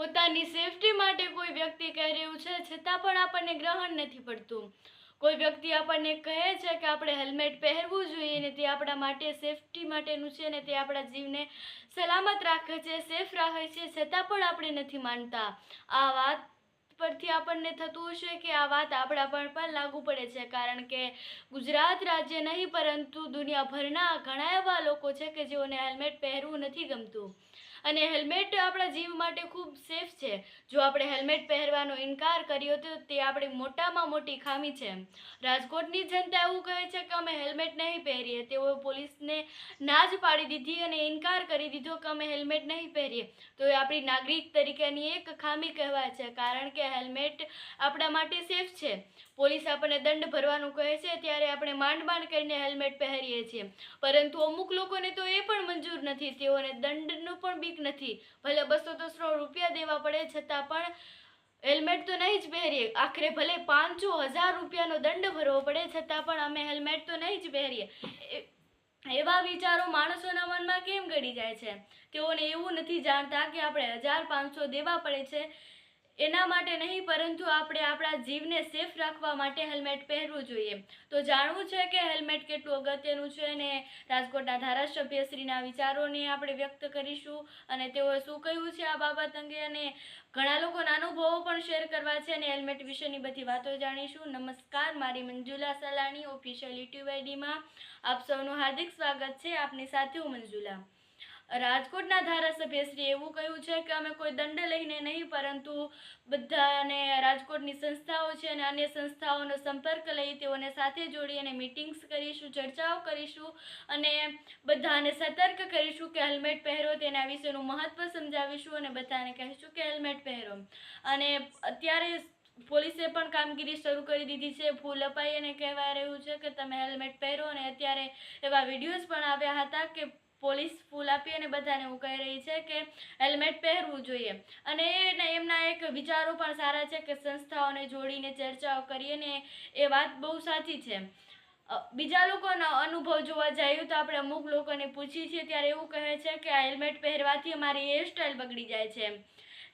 પોતાની સેફટી માટે કોઈ વ્યક્તિ કહી રહ્યું છે, છતાં પણ આપણને ગ્રહણ નથી પડતું. કોઈ વ્યક્તિ આપણને કહે છે કે આપણે હેલ્મેટ પહેરવું જોઈએ ને તે આપણા માટે સેફટી માટેનું છે ને તે આપણા જીવને સલામત રાખે છે સેફ રાખે છે, છતાં પણ આપણે નથી માનતા. આ વાત પરથી આપણને થતું હશે કે આ વાત આપણા પર પણ લાગુ પડે છે, કારણ કે ગુજરાત રાજ્ય નહીં, પરંતુ દુનિયાભરના ઘણા એવા લોકો છે કે જેઓને હેલ્મેટ પહેરવું નથી ગમતું. અને હેલ્મેટ આપણા જીવ માટે ખૂબ સેફ છે. જો આપણે હેલ્મેટ પહેરવાનો ઇનકાર કર્યો તો તે આપણી મોટામાં મોટી ખામી છે. રાજકોટની જનતા એવું કહે છે કે અમે હેલ્મેટ નહીં પહેરીએ. તેઓએ પોલીસને ના જ પાડી દીધી અને ઇનકાર કરી દીધો કે અમે હેલ્મેટ નહીં પહેરીએ. તો એ આપણી નાગરિક તરીકેની એક ખામી કહેવાય છે, કારણ કે હેલ્મેટ આપણા માટે સેફ છે. પોલીસ આપણને દંડ ભરવાનું કહે છે, ત્યારે આપણે માંડ માંડ કરીને હેલ્મેટ પહેરીએ છીએ. પરંતુ અમુક લોકોને તો એ પણ મંજૂર નથી, તેઓને દંડનું પણ બીક નથી. ભલે બસો ત્રણસો રૂપિયા દેવા પડે, છતાં પણ હેલ્મેટ તો નહીં જ પહેરીએ. આખરે ભલે પાંચસો હજાર રૂપિયાનો દંડ ભરવો પડે, છતાં પણ અમે હેલ્મેટ તો નહીં જ પહેરીએ. એવા વિચારો માણસોના મનમાં કેમ ગળી જાય છે? તેઓને એવું નથી જાણતા કે આપણે હજાર પાંચસો દેવા પડે છે એના માટે નહીં, પરંતુ આપણે આપણા જીવને સેફ રાખવા માટે હેલ્મેટ પહેરવું જોઈએ. તો જાણવું છે કે હેલ્મેટ કેટલું અગત્યનું છે અને રાજકોટના ધારાસભ્યશ્રીના વિચારોને આપણે વ્યક્ત કરીશું અને તેઓએ શું કહ્યું છે આ બાબત અંગે અને ઘણા લોકોના અનુભવો પણ શેર કરવા છે અને હેલ્મેટ વિશેની બધી વાતો જાણીશું. નમસ્કાર, મારી મંજુલા સલાણી ઓફિશિયલ યુટ્યુબ આઈડીમાં. આપ સૌનું હાર્દિક સ્વાગત છે આપની સાથે હું મંજુલા. રાજકોટના ધારાસભ્યશ્રીએ એવું કહ્યું છે કે અમે કોઈ દંડ લઈને નહીં, પરંતુ બધાને રાજકોટની સંસ્થાઓ છે અને અન્ય સંસ્થાઓનો સંપર્ક લઈ તેઓને સાથે જોડી અને મિટિંગ્સ કરીશું, ચર્ચાઓ કરીશું અને બધાને સતર્ક કરીશું કે હેલ્મેટ પહેરો, તેના વિશેનું મહત્ત્વ સમજાવીશું અને બધાને કહીશું કે હેલ્મેટ પહેરો. અને અત્યારે પોલીસે પણ કામગીરી શરૂ કરી દીધી છે. ફૂલ અપાઈ અને કહેવાય રહ્યું છે કે તમે હેલ્મેટ પહેરો અને અત્યારે એવા વિડીયોઝ પણ આવ્યા હતા કે પોલીસ ફૂલ આપી અને બધાને એવું કહી રહી છે કે હેલ્મેટ પહેરવું જોઈએ. અને એને એમના એક વિચારો પણ સારા છે કે સંસ્થાઓને જોડીને ચર્ચાઓ કરીએ ને એ વાત બહુ સાચી છે. બીજા લોકોના અનુભવ જોવા જઈએ તો આપણે અમુક લોકોને પૂછીએ છીએ ત્યારે એવું કહે છે કે આ હેલ્મેટ પહેરવાથી અમારી હેરસ્ટાઈલ બગડી જાય છે.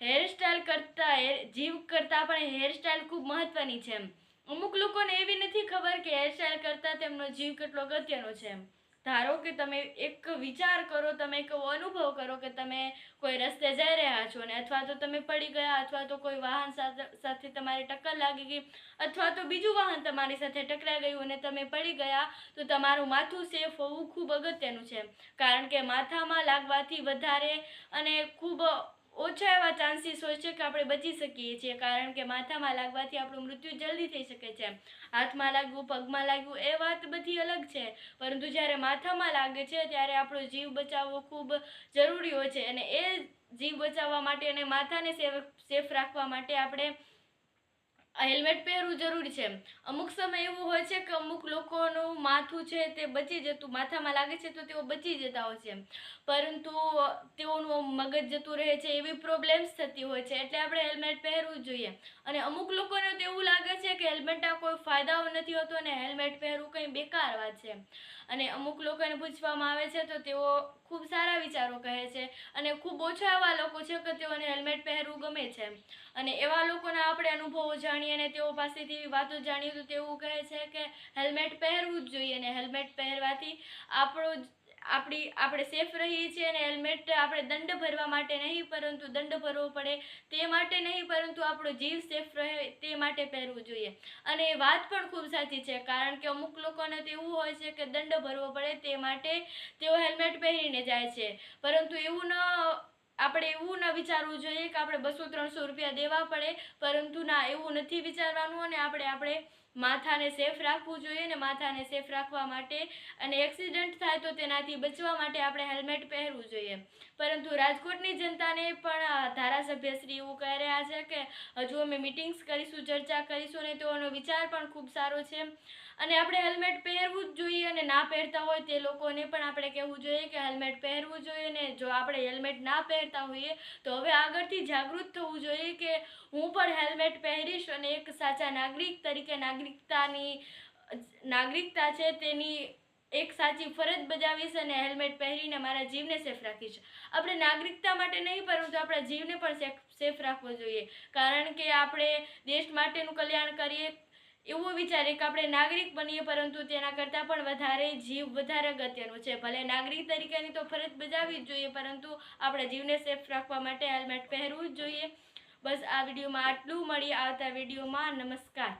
હેરસ્ટાઈલ કરતાં જીવ કરતાં પણ હેરસ્ટાઈલ ખૂબ મહત્ત્વની છે. અમુક લોકોને એવી નથી ખબર કે હેરસ્ટાઈલ કરતાં તેમનો જીવ કેટલો અગત્યનો છે. ધારો કે તમે એક વિચાર કરો, તમે એક અનુભવ કરો કે તમે કોઈ રસ્તે જઈ રહ્યા છો ને, અથવા તો તમે પડી ગયા, અથવા તો કોઈ વાહન સાથે તમારી ટક્કર લાગી ગઈ, અથવા તો બીજું વાહન તમારી સાથે ટકરાઈ ગયું અને તમે પડી ગયા, તો તમારું માથું સેફ હોવું ખૂબ અગત્યનું છે. કારણ કે માથામાં લાગવાથી વધારે અને ખૂબ ઓછા એવા ચાન્સીસ હોય છે કે આપણે બચી શકીએ છીએ, કારણ કે માથામાં લાગવાથી આપણું મૃત્યુ જલ્દી થઈ શકે છે. હાથમાં લાગવું, પગમાં લાગવું એ વાત બધી અલગ છે. પરંતુ જ્યારે માથામાં લાગે છે, ત્યારે આપણો જીવ બચાવવો ખૂબ જરૂરી હોય છે અને એ જીવ બચાવવા માટે અને માથાને સેફ રાખવા માટે આપણે હેલ્મેટ પહેરવું જરૂરી છે. અમુક સમય એવું હોય છે કે અમુક લોકોનું માથું છે તે બચી જતું, માથામાં લાગે છે તો તેઓ બચી જતા હોય છે પરંતુ તેઓનું મગજ જતું રહે છે, એવી પ્રોબ્લેમ્સ થતી હોય છે. એટલે આપણે હેલ્મેટ પહેરવું જોઈએ. અને અમુક લોકોને તો એવું લાગે છે કે હેલ્મેટના કોઈ ફાયદાઓ નથી હોતો અને હેલ્મેટ પહેરવું કંઈ બેકાર વાત છે. અને અમુક લોકોને પૂછવામાં આવે છે તો તેઓ ખૂબ સારા વિચારો કહે છે અને ખૂબ ઓછા એવા લોકો છે કે તેઓને હેલ્મેટ પહેરવું ગમે છે. અને એવા લોકોના આપણે અનુભવો જાણીએ અને તેઓ પાસેથી વાતો જાણીએ તો તેવું કહે છે કે હેલ્મેટ પહેરવું જ જોઈએ અને હેલ્મેટ પહેરવાથી આપણો આપણી આપણે સેફ રહીએ છીએ અને હેલ્મેટ આપણે દંડ ભરવા માટે નહીં, પરંતુ દંડ ભરવો પડે તે માટે નહીં, પરંતુ આપણો જીવ સેફ રહે તે માટે પહેરવું જોઈએ. અને એ વાત પણ ખૂબ સાચી છે, કારણ કે અમુક લોકોને તો એવું હોય છે કે દંડ ભરવો પડે તે માટે તેઓ હેલ્મેટ પહેરીને જાય છે. પરંતુ એવું ન આપણે એવું ન વિચારવું જોઈએ કે આપણે બસો, ત્રણસો રૂપિયા દેવા પડે, પરંતુ ના, એવું નથી વિચારવાનું અને આપણે આપણે માથાને સેફ રાખવું જોઈએ ને માથાને સેફ રાખવા માટે અને એક્સિડન્ટ થાય તો તેનાથી બચવા માટે આપણે હેલ્મેટ પહેરવું જોઈએ. પરંતુ રાજકોટની જનતાને પણ ધારાસભ્યશ્રી એવું કહી રહ્યા છે કે, હજુ અમે મિટિંગ્સ કરીશું, ચર્ચા કરીશું અને તેઓનો વિચાર પણ ખૂબ સારો છે. અને આપણે હેલ્મેટ પહેરવું જ જોઈએ અને ના પહેરતા હોય તે લોકોને પણ આપણે કહેવું જોઈએ કે હેલ્મેટ પહેરવું જોઈએ ને જો આપણે હેલ્મેટ ના પહેરતા હોઈએ તો હવે આગળથી જાગૃત થવું જોઈએ કે હું પણ હેલ્મેટ પહેરીશ અને એક સાચા નાગરિક તરીકે નાગરિકતાની, નાગરિકતા છે તેની એક સાચી ફરજ બજાવીશ અને હેલ્મેટ પહેરીને મારા જીવને સેફ રાખીશ. આપણે નાગરિકતા માટે નહીં, પરંતુ આપણા જીવને પણ સેફ રાખવો જોઈએ. કારણ કે આપણે દેશ માટેનું કલ્યાણ કરીએ એવું વિચારીએ કે આપણે નાગરિક બનીએ, પરંતુ તેના કરતાં પણ વધારે જીવ વધારે અગત્યનું છે. ભલે નાગરિક તરીકેની તો ફરજ બજાવવી જ જોઈએ, પરંતુ આપણા જીવને સેફ રાખવા માટે હેલ્મેટ પહેરવું જ જોઈએ. બસ આ વિડીયોમાં આટલું. મળી આવતા વિડીયોમાં. નમસ્કાર.